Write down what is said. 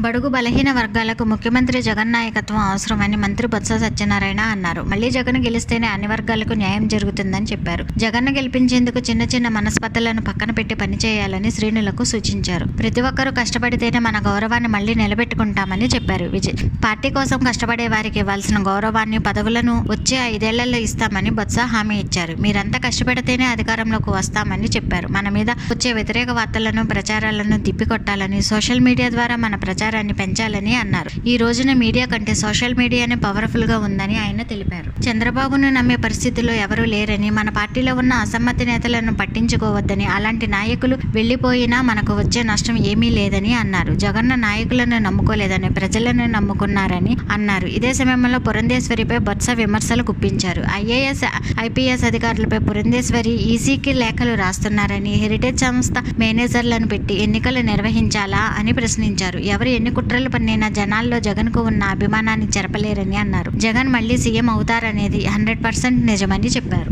బడుగు బలహీన వర్గాలకు ముఖ్యమంత్రి జగన్ నాయకత్వం అవసరమని మంత్రి బొత్స సత్యనారాయణ అన్నారు. మళ్ళీ జగన్ గెలిస్తేనే అన్ని వర్గాలకు న్యాయం జరుగుతుందని చెప్పారు. జగన్ గెలిపించేందుకు చిన్న చిన్న మనస్పర్ధలను పక్కన పెట్టి పనిచేయాలని శ్రేణులకు సూచించారు. ప్రతి ఒక్కరూ కష్టపడితేనే మన గౌరవాన్ని మళ్ళీ నిలబెట్టుకుంటామని చెప్పారు విజయ్. పార్టీ కోసం కష్టపడే వారికి ఇవ్వాల్సిన గౌరవాన్ని పదవులను వచ్చే ఐదేళ్ళలో ఇస్తామని బొత్స హామీ ఇచ్చారు. మీరంతా కష్టపడితేనే అధికారంలోకి వస్తామని చెప్పారు. మన మీద వచ్చే వ్యతిరేక వార్తలను ప్రచారాలను తిప్పికొట్టాలని సోషల్ మీడియా ద్వారా మన ప్రచారాన్ని పెంచాలని అన్నారు. ఈ రోజున మీడియా కంటే సోషల్ మీడియానే పవర్ఫుల్గా ఉందని ఆయన తెలిపారు. చంద్రబాబును నమ్మే పరిస్థితిలో ఎవరూ లేరని మన పార్టీలో ఉన్న అసమ్మతి నేతలను పట్టించుకోవద్దని అలాంటి నాయకులు వెళ్ళిపోయినా మనకు వచ్చే నష్టం ఏమీ లేదని అన్నారు. జగన్న నాయకులను నమ్ముకోలేదని ప్రజలను నమ్ముకున్నారని అన్నారు. ఇదే సమయంలో పురంధేశ్వరిపై బొత్స విమర్శలు గుప్పించారు. ఐఏఎస్ ఐపీఎస్ అధికారులపై పురంధేశ్వరి ఈసీకి లేఖలు రాస్తున్నారని హెరిటేజ్ సంస్థ మేనేజర్లను పెట్టి ఎన్నికలు నిర్వహించాలా అని ప్రశ్నించారు. ఎవరు ఎన్ని కుట్రలు పన్నైనా జనాల్లో జగన్కు ఉన్న అభిమానాన్ని చెరపలేరని అన్నారు. జగన్ మళ్ళీ సీఎం అవుతారనేది హండ్రెడ్ పర్సెంట్ నిజమని చెప్పారు.